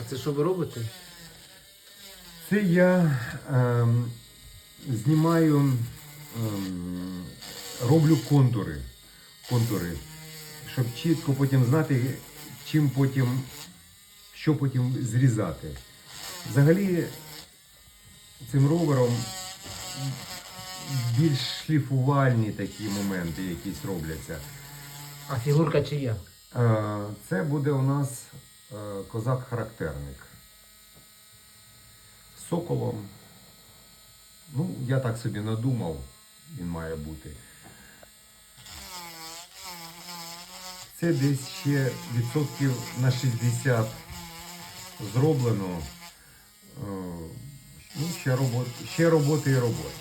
А це що ви робите? Це я ем, знімаю, ем, роблю контури, контури, щоб чітко потім знати, чим потім, що потім зрізати. Взагалі, цим ровером більш шліфувальні такі моменти якісь робляться. А фігурка чия? Е, Це буде у нас козак-характерник. З соколом. Ну, я так собі надумав, він має бути. Це десь ще відсотків на 60 зроблено. Е, Ну, ще роботи, ще роботи і роботи.